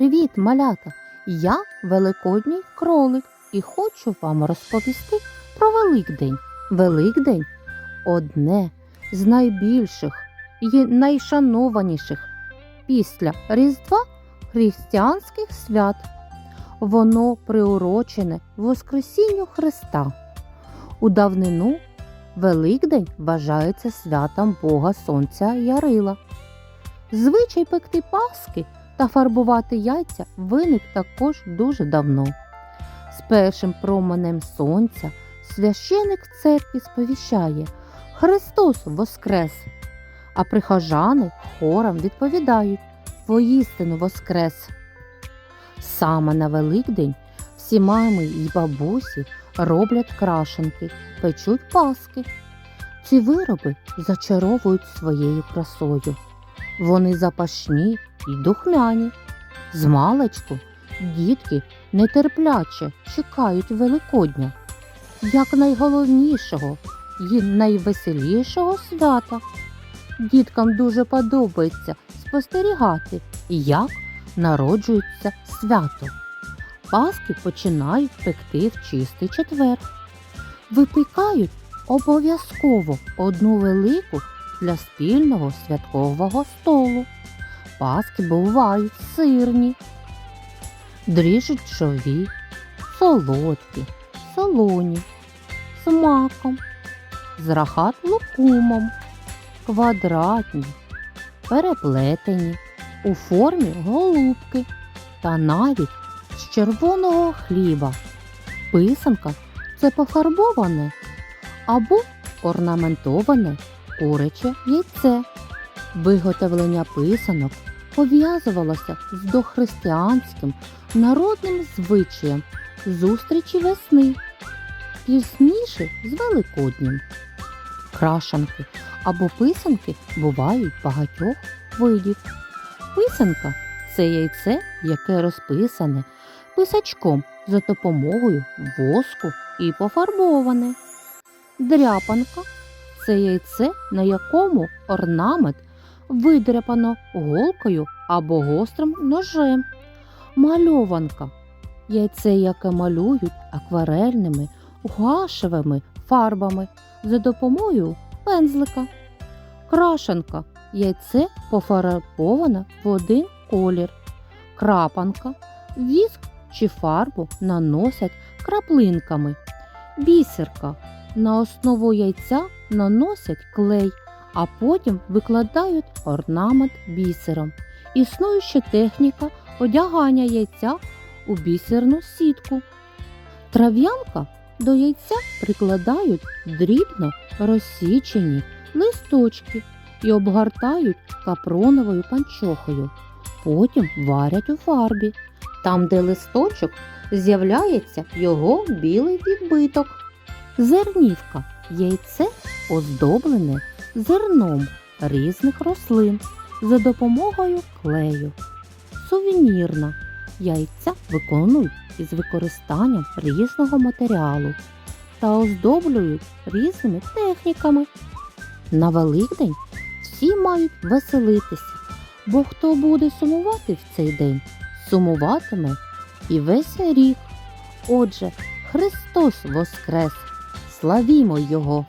Привіт, малята! Я Великодній кролик і хочу вам розповісти про Великдень. Великдень одне з найбільших і найшанованіших після Різдва християнських свят. Воно приурочене Воскресінню Христа. У давнину Великдень вважається святом Бога Сонця Ярила. Звичай пекти паски та фарбувати яйця виник також дуже давно. З першим променем сонця священик в церкві сповіщає Христос Воскрес! А прихожани хором відповідають Воістину Воскрес! Саме на Великдень всі мами й бабусі роблять крашенки, печуть паски. Ці вироби зачаровують своєю красою. Вони запашні й духмяні. Змалечку дітки нетерпляче чекають Великодня, як найголовнішого і найвеселішого свята. Діткам дуже подобається спостерігати, як народжується свято. Паски починають пекти в чистий четвер. Випікають обов'язково одну велику для спільного святкового столу. Паски бувають сирні, дріжджові, солодкі, солоні, з маком, з рахат лукумом, квадратні, переплетені, у формі голубки та навіть з червоного хліба. Писанка це пофарбоване або орнаментоване куряче яйце. Виготовлення писанок пов'язувалося з дохристиянським народним звичаєм зустрічі весни, пізніше з Великоднім. Крашанки або писанки бувають багатьох видів. Писанка це яйце, яке розписане писачком за допомогою воску і пофарбоване. Дряпанка це яйце, на якому орнамент видряпано голкою або гострим ножем. Мальованка яйце, яке малюють акварельними гуашевими фарбами за допомогою пензлика. Крашенка яйце пофарбоване в один колір. Крапанка віск чи фарбу наносять краплинками. Бісерка на основу яйця наносять клей, а потім викладають орнамент бісером. Існує ще техніка одягання яйця у бісерну сітку. Трав'янка до яйця прикладають дрібно розсічені листочки і обгортають капроновою панчохою. Потім варять у фарбі. Там, де листочок, з'являється його білий відбиток. Зернівка яйце оздоблене зерном різних рослин за допомогою клею. Сувенірна яйця виконують із використанням різного матеріалу та оздоблюють різними техніками. На Великдень всі мають веселитися, бо хто буде сумувати в цей день, сумуватиме і весь рік. Отже, Христос Воскрес! Славімо Його!